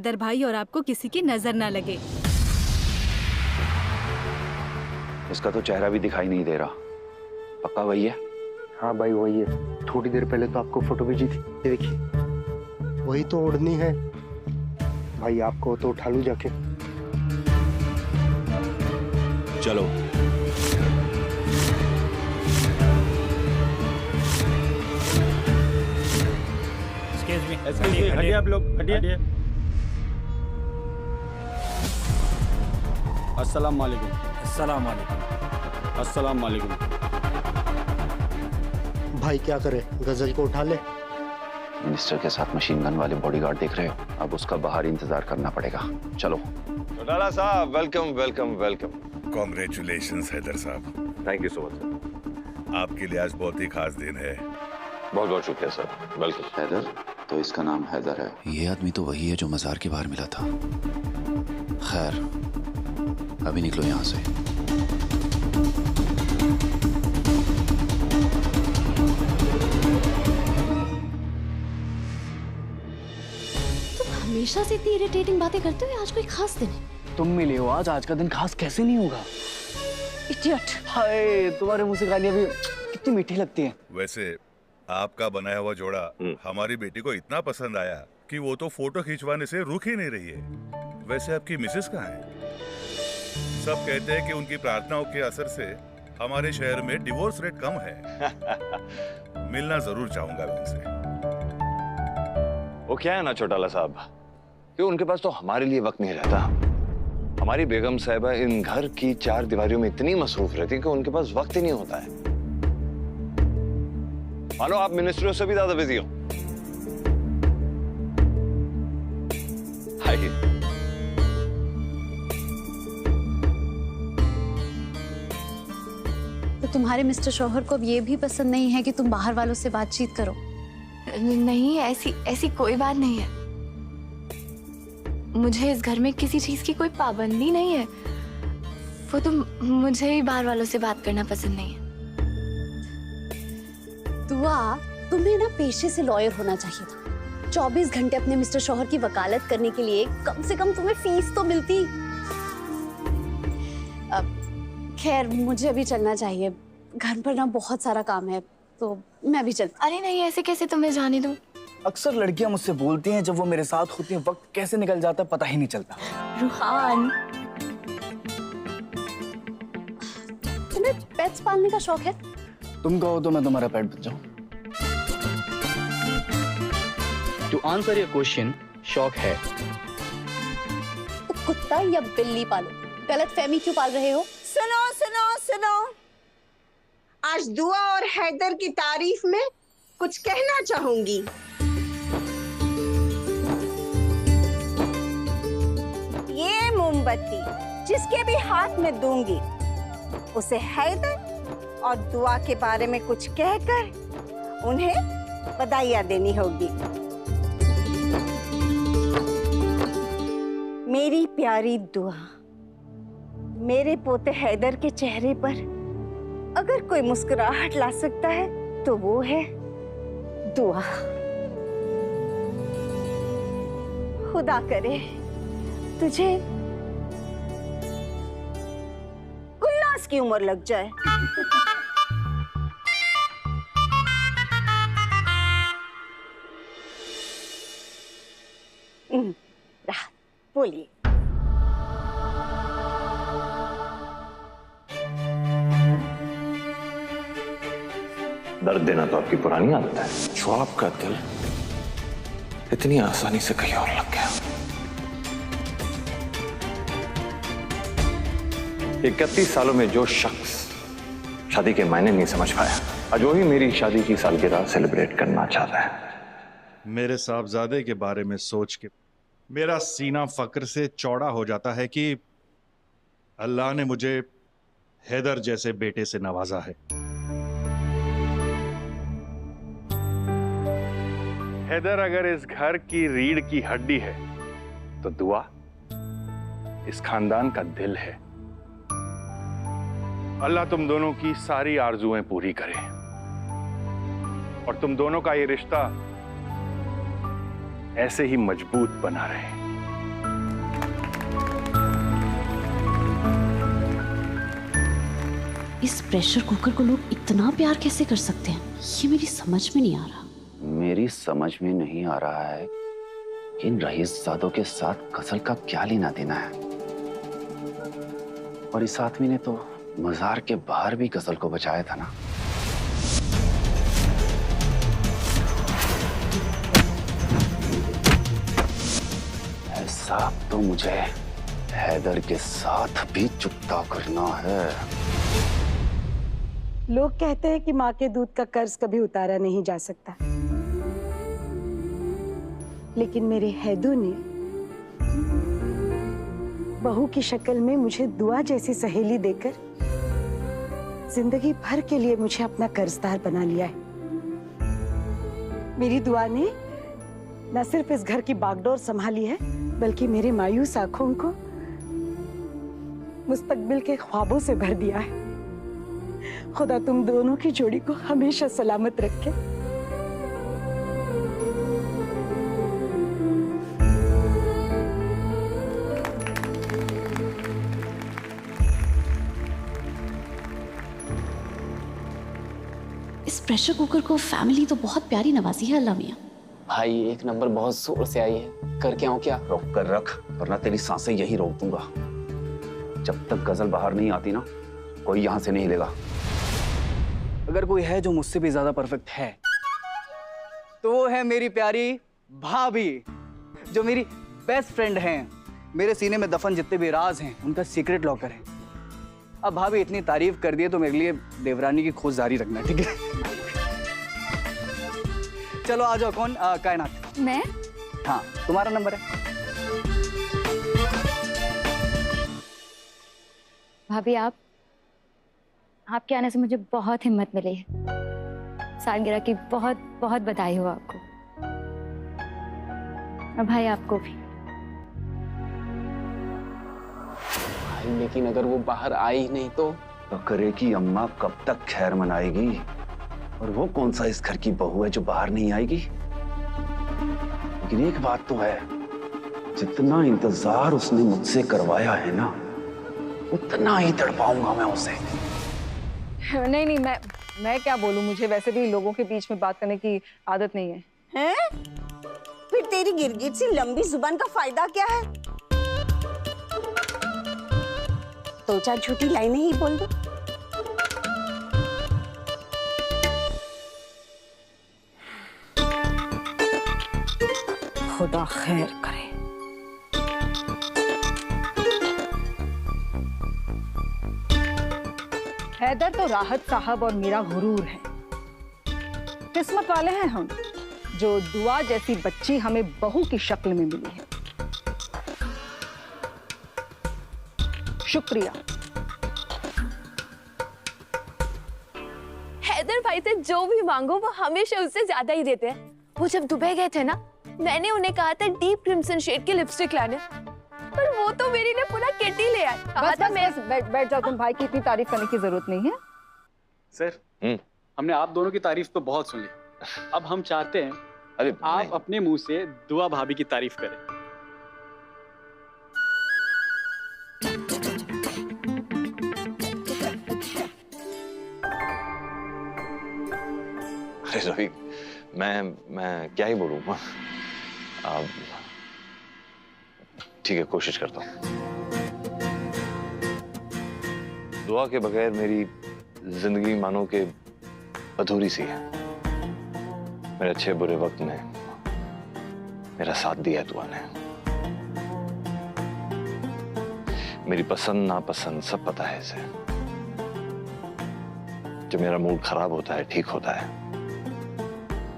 हैदर भाई और आपको किसी की नज़र ना लगे। इसका तो चेहरा भी दिखाई नहीं दे रहा। पक्का वही है? हाँ भाई वही है। थोड़ी देर पहले तो आपको फ़ोटो भेजी थी। ये देखिए। वही तो ओढ़नी है। भाई आपको तो उठा लू जाके। चलो। एक्सक्यूज मी हटिए आप लोग हटिए। अस्सलाम वालेकुम अस्सलाम वालेकुम अस्सलाम वालेकुम भाई क्या करे? गज़ल को उठा ले। मिनिस्टर के साथ मशीन गन वाले बॉडीगार्ड देख रहे हो? अब उसका बाहर इंतज़ार करना पड़ेगा। चलो। चौटाला साहब welcome welcome welcome congratulation Haider साहब। Thank you so much sir आपके लिए आज बहुत ही खास दिन है। बहुत बहुत शुक्रिया सर वेलकम हैदर तो इसका नाम हैदर है। ये आदमी तो वही है जो मजार के बाहर मिला था। खैर अभी निकलो यहाँ से। तुम हमेशा से इतनी इरिटेटिंग बातें करते हो आज कोई खास दिन है? तुम मिले हो आज आज का दिन खास कैसे नहीं होगा? इडियट हाय तुम्हारे मुँह से गालियाँ भी कितनी मीठी लगती हैं। वैसे आपका बनाया हुआ जोड़ा हमारी बेटी को इतना पसंद आया कि वो तो फ़ोटो खिंचवाने से रुक ही नहीं रही है। वैसे आपकी मिसेस कहाँ है? सब कहते हैं कि उनकी प्रार्थनाओं के असर से हमारे शहर में डिवोर्स रेट कम है। मिलना ज़रूर चाहूँगा उनसे। वो क्या है ना चौटाला साहब? कि उनके पास तो हमारे लिए वक्त नहीं रहता? हमारी बेगम साहिबा इन घर की चार दीवारियों में इतनी मसरूफ रहती है कि उनके पास वक्त ही नहीं होता है। मानो आप मिनिस्ट्रियों से भी ज़्यादा बिज़ी हो। आइए तुम्हारे मिस्टर शौहर को अब ये भी पसंद नहीं है कि तुम बाहर वालों से बातचीत करो। नहीं ऐसी ऐसी कोई बात नहीं है। मुझे इस घर में किसी चीज़ की कोई पाबंदी नहीं है। वो तो मुझे ही बाहर वालों से बात करना पसंद नहीं है। दुआ तुम्हें ना पेशे से लॉयर होना चाहिए था। चौबीस घंटे अपने मिस्टर शोहर की वकालत करने के लिए कम से कम तुम्हें फ़ीस तो मिलती। अब खैर मुझे अभी चलना चाहिए। घर पर ना बहुत सारा काम है तो मैं भी चलती अरे नहीं ऐसे कैसे तुम्हें जाने दूँ? अक्सर लड़कियाँ मुझसे बोलती हैं जब वो मेरे साथ होती हैं वक्त कैसे निकल जाता है पता ही नहीं चलता। रूहान। तुम्हें पेट्स पालने का शौक है? तुम कहो तो मैं तुम्हारा पेट बन जाऊँ। टू आंसर योर क्वेश्चन शौक है। तो कुत्ता या बिल्ली पालो? गलत फहमी क्यों पाल रहे हो? सुनो सुनो सुनो। आज दुआ और हैदर की तारीफ़ में कुछ कहना चाहूँगी। ये मोमबत्ती जिसके भी हाथ में दूँगी, उसे हैदर और दुआ के बारे में कुछ कहकर उन्हें बधाइयाँ देनी होगी। मेरी प्यारी दुआ मेरे पोते हैदर के चेहरे पर अगर कोई मुस्कुराहट ला सकता है तो वो है दुआ। खुदा करे, तुझे उल्लास की उम्र लग जाए। बोलिए। दर्द देना तो आपकी पुरानी आदत है। जो आपका दिल इतनी आसानी से कहीं और लग गया। इकतीस सालों में जो शख्स शादी के मायने नहीं समझ पाया आज वही मेरी शादी की सालगिरह सेलिब्रेट करना चाहता है। मेरे साहबजादे के बारे में सोच के मेरा सीना फक्र से चौड़ा हो जाता है कि अल्लाह ने मुझे हैदर जैसे बेटे से नवाजा है। हैदर अगर इस घर की रीढ़ की हड्डी है तो दुआ इस खानदान का दिल है। अल्लाह तुम दोनों की सारी आरजुएँ पूरी करे। और तुम दोनों का ये रिश्ता ऐसे ही मज़बूत बना रहे। इस प्रेशर कुकर को लोग इतना प्यार कैसे कर सकते हैं? ये मेरी समझ में नहीं आ रहा। मेरी समझ में नहीं आ रहा है कि इन रईस जादों के साथ गज़ल का क्या लेना देना है। और इस आदमी ने तो मजार के बाहर भी गज़ल को बचाया था ना। ऐसा तो मुझे हैदर के साथ भी चुकता करना है। लोग कहते हैं कि माँ के दूध का कर्ज कभी उतारा नहीं जा सकता। लेकिन मेरे हैदू ने बहू की शक्ल में मुझे दुआ जैसी सहेली देकर ज़िंदगी भर के लिए मुझे अपना कर्जदार बना लिया है। मेरी दुआ ने न सिर्फ़ इस घर की बागडोर संभाली है, बल्कि मेरी मायूस आँखों को मुस्तकबिल के ख्वाबों से भर दिया है। खुदा तुम दोनों की जोड़ी को हमेशा सलामत रखे। प्रेशर कुकर को फैमिली तो बहुत प्यारी नवाजी है अल्लाह मियाँ। भाई एक नंबर बहुत ज़ोर से आई है। करके आऊँ क्या? रोक कर रख वरना तेरी साँसें यही रोक दूँगा। जब तक गज़ल बाहर नहीं आती ना कोई यहाँ से नहीं हिलेगा अगर कोई है जो मुझसे भी ज़्यादा परफेक्ट है तो वो है मेरी प्यारी भाभी जो मेरी बेस्ट फ्रेंड हैं। मेरे सीने में दफन जितने भी राज हैं उनका सीक्रेट लॉकर है। अब भाभी इतनी तारीफ़ कर दी है तो मेरे लिए देवरानी की खोज जारी रखना ठीक है? चलो आ जाओ कौन आ, कायनात मैं? हाँ तुम्हारा नंबर है। भाभी आप आपके आने से मुझे बहुत हिम्मत मिली है। सालगिरह की बहुत बहुत बधाई हो आपको। और भाई आपको भी। भाई लेकिन अगर वो बाहर आई नहीं तो? बकरे की अम्मा कब तक खैर मनाएगी? और वो कौन सा इस घर की बहू है जो बाहर नहीं आएगी? लेकिन एक बात तो है जितना इंतज़ार उसने मुझसे करवाया है ना उतना ही तड़पाऊँगा मैं उसे। नहीं नहीं मैं मैं क्या बोलूँ? मुझे वैसे भी लोगों के बीच में बात करने की आदत नहीं है। हैं? फिर तेरी गिरगिट सी लंबी ज़ुबान का फ़ायदा क्या है? दो चार झूठी लाइनें ही बोल दो। खुदा खैर करे। हैदर तो राहत साहब और मेरा गुरूर है। किस्मत वाले हैं हम, जो दुआ जैसी बच्ची हमें बहू की शक्ल में मिली है। शुक्रिया। हैदर भाई से जो भी मांगो, वो हमेशा उससे ज़्यादा ही देते हैं। वो जब दुबई गए थे ना मैंने उन्हें कहा था डीप क्रिम्सन शेड की लिपस्टिक लाने। पर वो तो मेरे लिए पूरा किट ही ले आए। कहा बस था बस मैं बस बैठ बैठ जाओ तुम भाई की इतनी तारीफ़ करने की ज़रूरत नहीं है। Sir hmm. हमने आप दोनों की तारीफ़ तो बहुत सुन। ली अब हम चाहते हैं अरे आप अपने मुँह से दुआ भाभी की तारीफ़ करें। अरे रोहित मैं मैं क्या ही बोलूँ? अब ठीक है, कोशिश करता हूँ। दुआ के बगैर मेरी ज़िंदगी मानो के अधूरी सी है। मेरे अच्छे बुरे वक्त में मेरा साथ दिया दुआ ने। मेरी पसंद, नापसंद सब पता है इसे। जब मेरा मूड खराब होता है, ठीक होता है,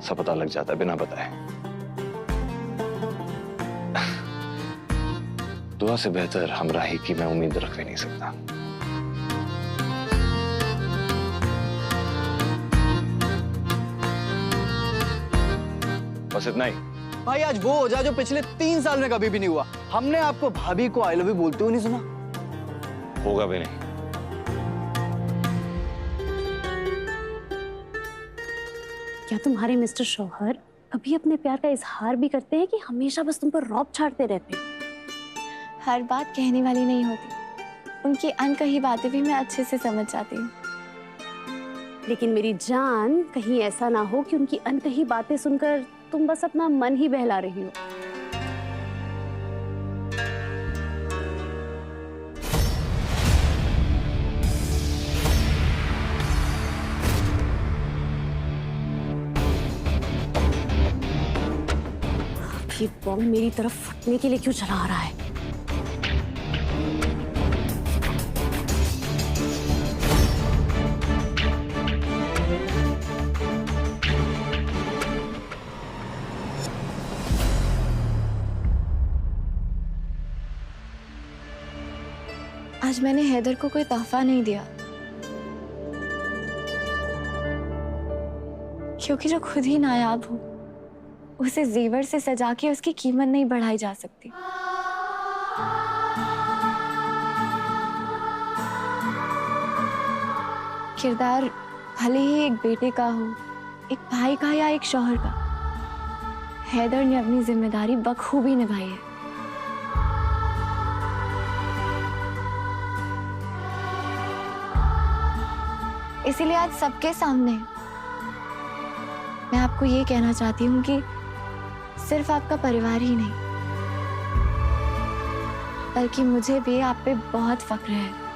सब पता लग जाता है, बिना बताए। दुआ से बेहतर हमराही की मैं उम्मीद रख भी नहीं सकता। बस इतना ही। भाई आज वो हो जाए जो पिछले तीन साल में कभी भी नहीं हुआ। हमने आपको भाभी को आई लव यू बोलते हुए नहीं सुना। होगा भी नहीं। क्या तुम्हारे मिस्टर शौहर कभी अपने प्यार का इजहार भी करते हैं कि हमेशा बस तुम पर रौब छाड़ते रहते हैं? हर बात कहने वाली नहीं होती। उनकी अनकही बातें भी मैं अच्छे से समझ जाती हूँ। लेकिन मेरी जान कहीं ऐसा ना हो कि उनकी अनकही बातें सुनकर तुम बस अपना मन ही बहला रही हो। ये बॉम्ब मेरी तरफ़ फटने के लिए क्यों चला आ रहा है? मैंने हैदर को कोई तोहफा नहीं दिया। क्योंकि जो खुद ही नायाब हो, उसे जेवर से सजा के उसकी कीमत नहीं बढ़ाई जा सकती। किरदार भले ही एक बेटे का हो, एक भाई का या एक शौहर का, हैदर ने अपनी ज़िम्मेदारी बखूबी निभाई है। इसीलिए आज सबके सामने। मैं आपको ये कहना चाहती हूँ कि सिर्फ़ आपका परिवार ही नहीं, बल्कि मुझे भी आप पे बहुत फक्र है।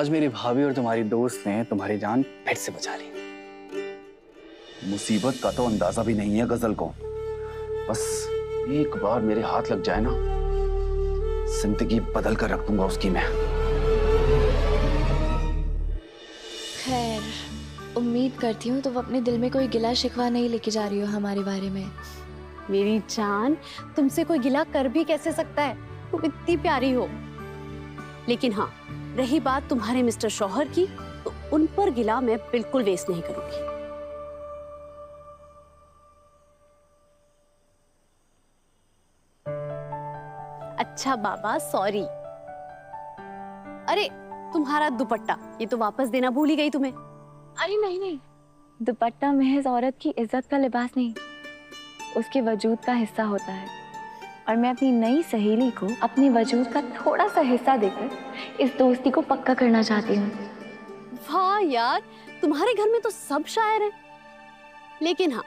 आज मेरी भाभी और तुम्हारी दोस्त ने तुम्हारी जान फिर से बचा ली। मुसीबत का तो अंदाज़ा भी नहीं है गज़ल को। बस एक बार मेरे हाथ लग जाए ना ज़िंदगी बदल कर रख दूँगा उसकी मैं। खैर उम्मीद करती हूँ तुम तो अपने दिल में कोई गिला शिकवा नहीं लेके जा रही हो हमारे बारे में। मेरी जान तुमसे कोई गिला कर भी कैसे सकता है? तुम इतनी प्यारी हो। लेकिन हाँ रही बात तुम्हारे मिस्टर शौहर की तो उन पर गिला मैं बिल्कुल वेस्ट नहीं करूँगी। अच्छा बाबा सॉरी अरे, तुम्हारा दुपट्टा, ये तो वापस देना भूल ही गई तुम्हें। अरे, नहीं नहीं। दुपट्टा महज औरत की इज़्ज़त का लिबास नहीं, उसके वजूद का हिस्सा होता है। और मैं अपनी नई सहेली को अपने वजूद का थोड़ा सा हिस्सा देकर इस दोस्ती को पक्का करना चाहती हूँ। वाह यार तुम्हारे घर में तो सब शायर हैं। लेकिन हाँ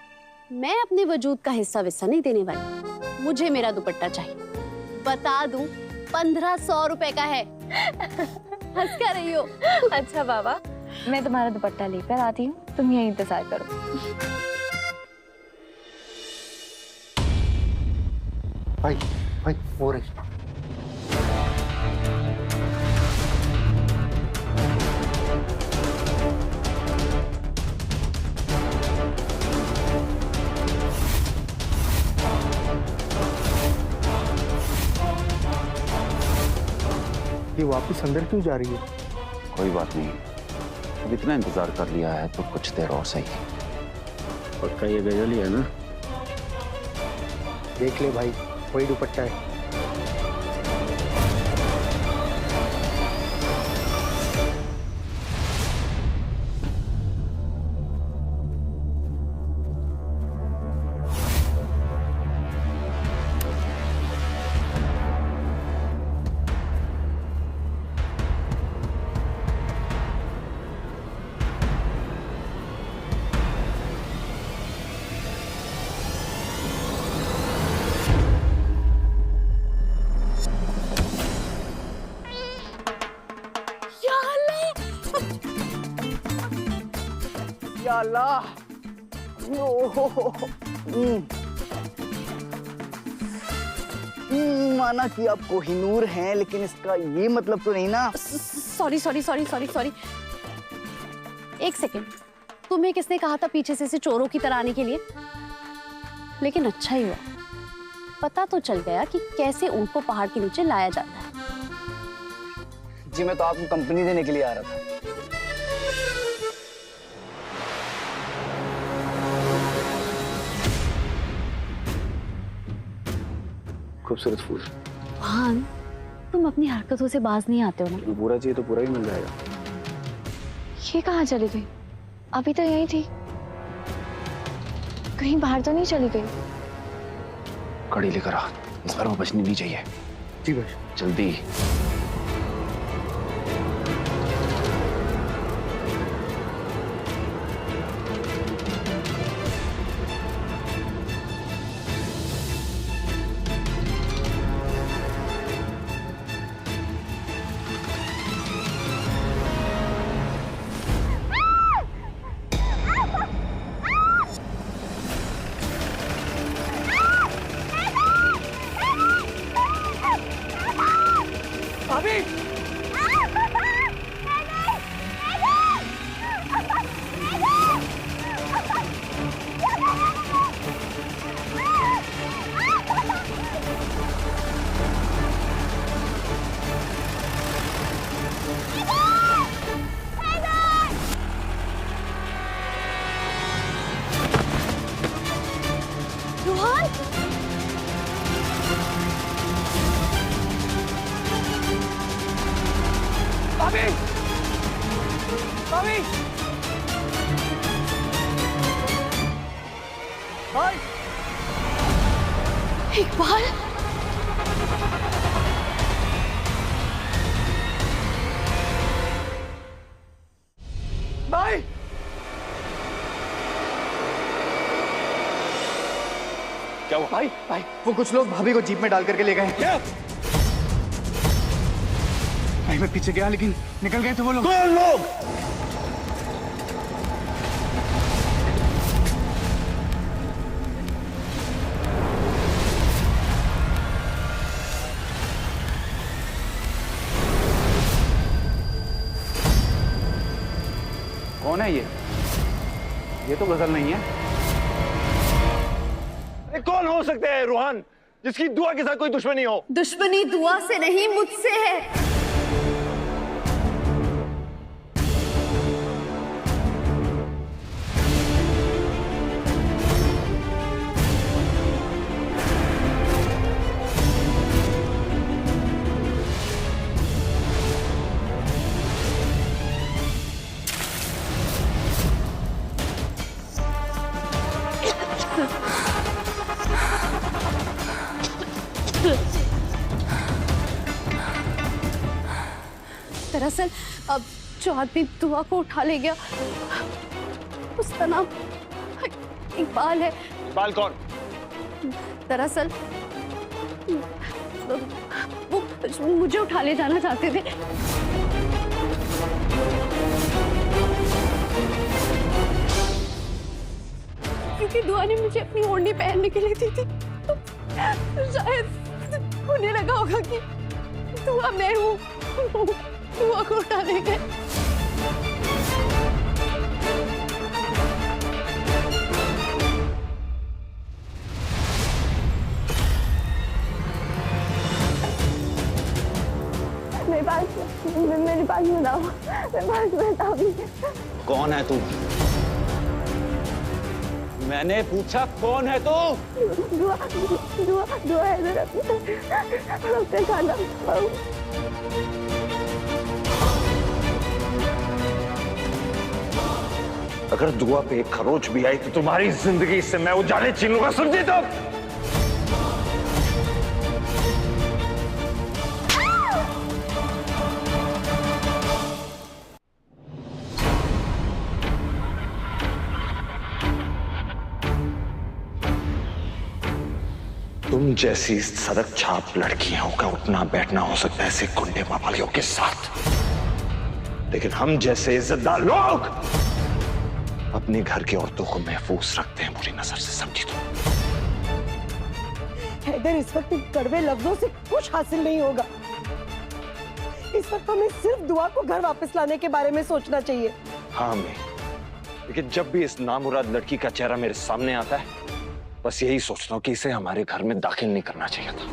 मैं अपने वजूद का हिस्सा विस्सा नहीं देने वाली। मुझे मेरा दुपट्टा चाहिए। बता दूँ पंद्रह सौ रुपए का है। हंस रही हो? अच्छा बाबा मैं तुम्हारा दुपट्टा लेकर आती हूँ। तुम यही इंतज़ार करो। भाई भाई हो रही। ये वापस अंदर क्यों जा रही है? कोई बात नहीं। अब इतना इंतज़ार कर लिया है तो कुछ देर और सही। पक्का ये गज़ल ही है ना? देख ले भाई। वही दुपट्टा है। या अल्लाह हम्म। हम्म, माना कि आप कोहिनूर हैं लेकिन इसका ये मतलब तो नहीं ना। Sorry sorry sorry sorry sorry एक सेकेंड तुम्हें किसने कहा था पीछे से इसे चोरों की तरह आने के लिए? लेकिन अच्छा ही हुआ। पता तो चल गया कि कैसे ऊँट को पहाड़ के नीचे लाया जाता है। जी मैं तो आपको कंपनी देने के लिए आ रहा था। खूबसूरत फूल। भान तुम अपनी हरकतों से बाज नहीं आते हो ना? पूरा चाहिए तो पूरा ही मिल जाएगा। ये कहाँ चली गई? अभी तो यही थी। कहीं बाहर तो नहीं चली गई? कड़ी लेकर आ। इस बार वो बचनी नहीं चाहिए। जी भाई। जल्दी। क्या हुआ? भाई भाई वो कुछ लोग भाभी को जीप में डाल करके ले गए। क्या? भाई मैं पीछे गया लेकिन निकल गए थे वो लोग। कौन लोग! कौन है ये? ये तो गज़ल नहीं है। सकते हैं, रूहान, जिसकी दुआ के साथ कोई दुश्मनी हो। दुश्मनी दुआ से नहीं, मुझसे है। जो आदमी दुआ को उठा ले गया। उसका नाम इकबाल है। बाल कौन? दरअसल वो मुझे उठा ले जाना चाहते थे। क्योंकि दुआ ने मुझे अपनी ओढ़नी पहनने के लिए दी थी तो शायद उन्हें लगा होगा कि दुआ मैं हूँ दुआ को उठा ले गए। मेरे पास बताओ पास बताओ कौन है तू? मैंने पूछा कौन है तू? दुआ दुआ दुआ है मेरा डॉक्टर खाना अगर दुआ पे एक खरोच भी आई तो तुम्हारी ज़िंदगी से मैं उजाले छीन लूँगा समझी तुम? तुम जैसी सड़क छाप लड़कियों का उठना बैठना हो सकता है ऐसे गुंडे मावालियों के साथ। लेकिन हम जैसे इज्जतदार लोग अपने घर की औरतों को महफूज रखते हैं बुरी नज़र से समझी तुम हैदर इस वक्त कड़वे लफ्जों से कुछ हासिल नहीं होगा। इस वक्त हमें सिर्फ़ दुआ को घर वापस लाने के बारे में सोचना चाहिए। हाँ मैं। लेकिन जब भी इस नामुराद लड़की का चेहरा मेरे सामने आता है बस यही सोचता हूँ कि इसे हमारे घर में दाखिल नहीं करना चाहिए था।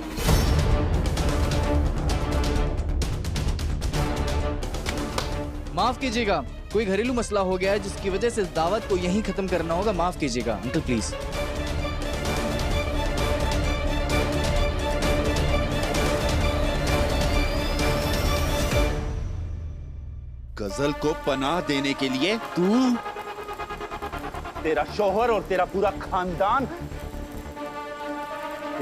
माफ़ कीजिएगा कोई घरेलू मसला हो गया है जिसकी वजह से इस दावत को यहीं खत्म करना होगा माफ़ कीजिएगा अंकल प्लीज़। गज़ल को पनाह देने के लिए तू तेरा शोहर और तेरा पूरा खानदान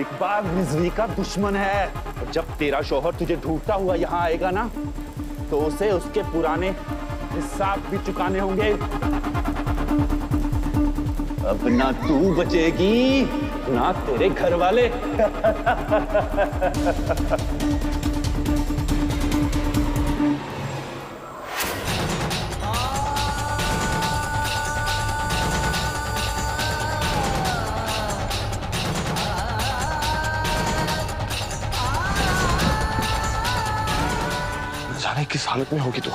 इकबाल रिजवी का दुश्मन है। जब तेरा शोहर तुझे ढूंढता हुआ यहाँ आएगा ना तो उसे उसके पुराने हिसाब भी चुकाने होंगे। अब ना तू बचेगी, ना तेरे घर वाले। किस हालत में होगी तू